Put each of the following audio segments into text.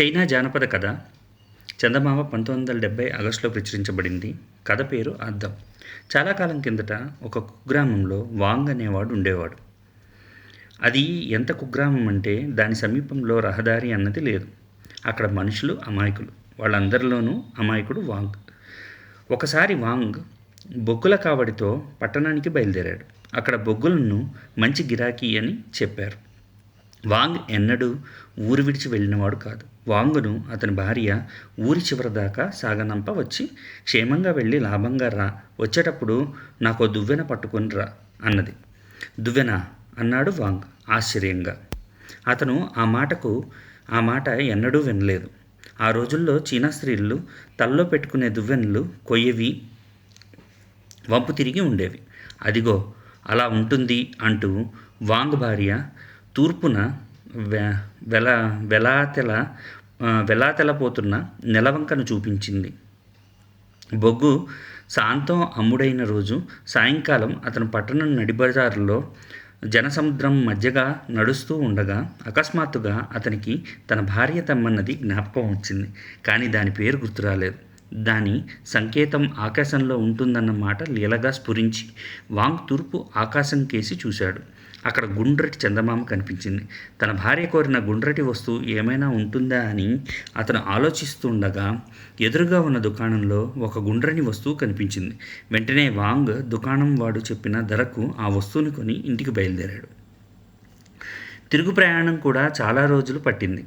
China జానపద కథ చందమామ పంతొమ్మిది వందల డెబ్బై ఆగస్టులో ప్రచురించబడింది. కథ పేరు అద్దం చాలా కాలం కిందట ఒక కుగ్రామంలో వాంగ్ అనేవాడు ఉండేవాడు. అది ఎంత కుగ్రామం అంటే దాని సమీపంలో రహదారి అన్నది లేదు. అక్కడ మనుషులు అమాయకులు. వాళ్ళందరిలోనూ అమాయకుడు వాంగ్. ఒకసారి వాంగ్ బొగ్గుల కావడితో పట్టణానికి బయలుదేరాడు. అక్కడ బొగ్గులను మంచి గిరాకీ అని చెప్పారు. వాంగ్ ఎన్నడూ ఊరు విడిచి వెళ్ళినవాడు కాదు. వాంగును అతని భార్య ఊరి చివరి దాకా సాగనంప వచ్చి క్షేమంగా వెళ్ళి లాభంగా రా. వచ్చేటప్పుడు నాకు దువ్వెన పట్టుకొని రా అన్నది. దువ్వెన అన్నాడు వాంగ్ ఆశ్చర్యంగా. అతను ఆ మాటకు ఆ మాట ఎన్నడూ వినలేదు. ఆ రోజుల్లో చీనా స్త్రీలు తల్లో పెట్టుకునే దువ్వెనలు కొయ్యవి వంపు తిరిగి ఉండేవి. అదిగో అలా ఉంటుంది అంటూ వాంగ్ భార్య తూర్పున వె వెల వెలాతెల వెలాతెలపోతున్న నెలవంకను చూపించింది. బొగ్గు శాంతం అమ్ముడైన రోజు సాయంకాలం అతను పట్టణం నడిబజారులో జనసముద్రం మధ్యగా నడుస్తూ ఉండగా అకస్మాత్తుగా అతనికి తన భార్య తమ్మన్నది జ్ఞాపకం వచ్చింది. కానీ దాని పేరు గుర్తురాలేదు. దాని సంకేతం ఆకాశంలో ఉంటుందన్న మాట లీలగా స్ఫురించి వాంగ్ తూర్పు ఆకాశం కేసి చూశాడు. అక్కడ గుండ్రటి చందమామ కనిపించింది. తన భార్య కోరిన గుండ్రటి వస్తువు ఏమైనా ఉంటుందా అని అతను ఆలోచిస్తుండగా ఎదురుగా ఉన్న దుకాణంలో ఒక గుండ్రని వస్తువు కనిపించింది. వెంటనే వాంగ్ దుకాణం వాడు చెప్పిన ధరకు ఆ వస్తువుని కొని ఇంటికి బయలుదేరాడు. తిరుగు ప్రయాణం కూడా చాలా రోజులు పట్టింది.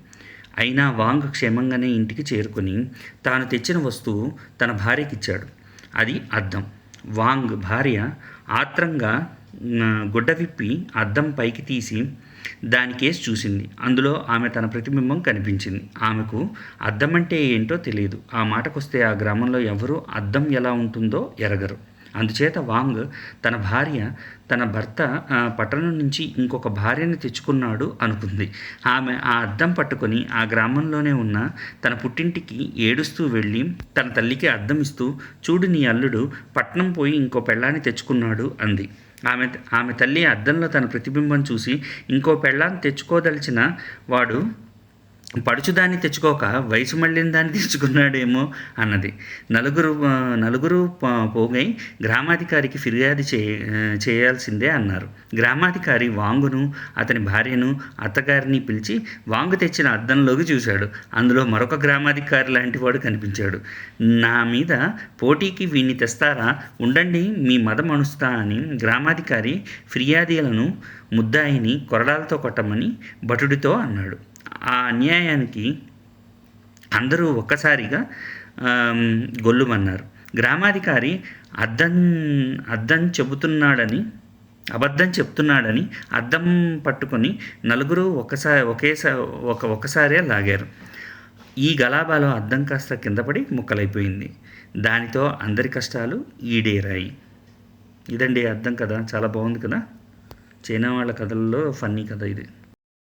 అయినా వాంగ్ క్షేమంగానే ఇంటికి చేరుకొని తాను తెచ్చిన వస్తువు తన భార్యకిచ్చాడు. అది అద్దం. వాంగ్ భార్య ఆత్రంగా గుడ్డ విప్పి అద్దం పైకి తీసి దానికేసి చూసింది. అందులో ఆమె తన ప్రతిబింబం కనిపించింది. ఆమెకు అద్దం అంటే ఏంటో తెలియదు ఆ మాటకొస్తే ఆ గ్రామంలో ఎవరూ అద్దం ఎలా ఉంటుందో ఎరగరు. అందుచేత వాంగ్ తన భార్య తన భర్త పట్టణం నుంచి ఇంకొక భార్యని తెచ్చుకున్నాడు అనుకుంది. ఆమె ఆ అద్దం పట్టుకొని ఆ గ్రామంలోనే ఉన్న తన పుట్టింటికి ఏడుస్తూ వెళ్ళి తన తల్లికి అద్దం ఇస్తూ చూడు నీ అల్లుడు పట్నం పోయి ఇంకో పెళ్ళాన్ని తెచ్చుకున్నాడు అంది. ఆమె ఆమె తల్లి అద్దంలో తన ప్రతిబింబం చూసి ఇంకో పెళ్ళాన్ని తెచ్చుకోదలిచిన వాడు పడుచుదాన్ని తెచ్చుకోక వయసు మళ్ళిన దాన్ని తెచ్చుకున్నాడేమో అన్నది. నలుగురు నలుగురు పోగై గ్రామాధికారికి ఫిర్యాదు చే చేయాల్సిందే అన్నారు. గ్రామాధికారి వాంగును అతని భార్యను అత్తగారిని పిలిచి వాంగు తెచ్చిన అద్దంలోకి చూశాడు. అందులో మరొక గ్రామాధికారి లాంటి వాడు కనిపించాడు. నా మీద పోటీకి వీణ్ణి తెస్తారా? ఉండండి మీ మదం అణుస్తా అని గ్రామాధికారి ఫిర్యాదీలను ముద్దాయిని కొరడాలతో కొట్టమని భటుడితో అన్నాడు. ఆ అన్యాయానికి అందరూ ఒక్కసారిగా గొల్లుమన్నారు. గ్రామాధికారి అద్దం అద్దం చెబుతున్నాడని అబద్ధం చెప్తున్నాడని అద్దం పట్టుకొని నలుగురు ఒకసారి ఒకేసారి ఒక ఒకసారే లాగారు. ఈ గలాబాలో అద్దం కాస్త కిందపడి ముక్కలైపోయింది. దానితో అందరి కష్టాలు ఈడేరాయి. ఇదండి అర్థం కదా చాలా బాగుంది కదా? చైనా వాళ్ళ కథల్లో ఫన్నీ కథ ఇది.